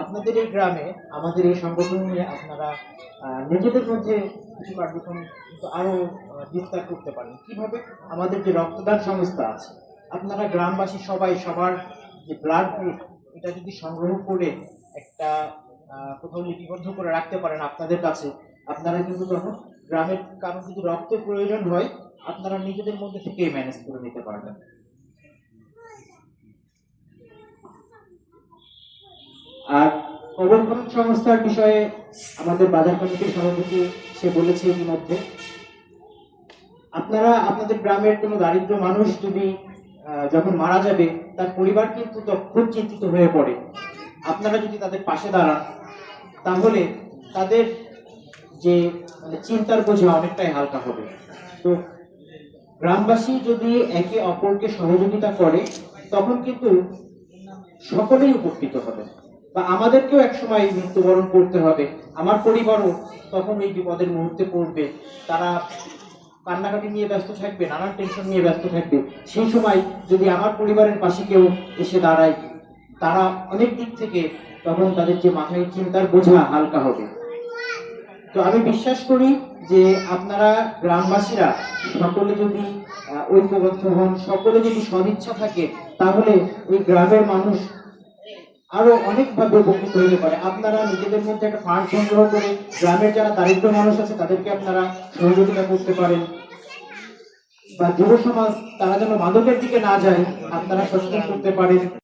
আপনাদের এই গ্রামে, আমাদের এই সংগঠন নিয়ে আপনারা নিজেদের মধ্যে কিছু কার্যক্রম কিন্তু আরও বিস্তার করতে পারেন। কীভাবে আমাদের যে রক্তদান সংস্থা আছে, আপনারা গ্রামবাসী সবাই, সবার যে ব্লাড গ্রুপ এটা যদি সংগ্রহ করে একটা কোথাও লিপিবদ্ধ করে রাখতে পারেন আপনাদের কাছে, আপনারা কিন্তু তখন গ্রামের কারণ যদি রক্তের প্রয়োজন হয়, আপনারা নিজেদের মধ্যে থেকেই ম্যানেজ করে নিতে পারবেন। আর প্রবন্ধন সংস্থার বিষয়ে আমাদের বাজার কমিটির সভাপতি সে বলেছে ইতিমধ্যে আপনারা, আপনাদের গ্রামের কোনো দারিদ্র মানুষ যদি যখন মারা যাবে, তার পরিবার কিন্তু খুব চিন্তিত হয়ে পড়ে। আপনারা যদি তাদের পাশে দাঁড়ান, তাহলে তাদের যে মানে চিন্তার বোঝা অনেকটাই হালকা হবে। তো গ্রামবাসী যদি একে অপরকে সহযোগিতা করে, তখন কিন্তু সকলেই উপকৃত হবে। বা আমাদেরকেও একসময় মৃত্যুবরণ করতে হবে। আমার পরিবারও তখন এই বিপদের মুহূর্তে পড়বে। তারা কান্নাকাটি নিয়ে ব্যস্ত থাকবে, নানান টেনশন নিয়ে ব্যস্ত থাকবে। সেই সময় যদি আমার পরিবারের পাশে কেউ এসে দাঁড়ায়, তারা অনেক দিক থেকে তখন তাদের যে মাথায় চিন্তার বোঝা হালকা হবে। তো আমি বিশ্বাস করি যে আপনারা গ্রামবাসীরা সকলে যদি ঐক্যবদ্ধ হন, সকলে যদি সদিচ্ছা থাকে, তাহলে এই গ্রামের মানুষ আরও অনেকভাবে উপকৃত হতে পারে। আপনারা নিজেদের মধ্যে একটা ফান্ড সংগ্রহ করে গ্রামের যারা দারিদ্র মানুষ আছে, তাদেরকে আপনারা সহযোগিতা করতে পারেন। বা যুব সমাজ তারা যেন মাদকের দিকে না যায়, আপনারা সচেতন করতে পারেন।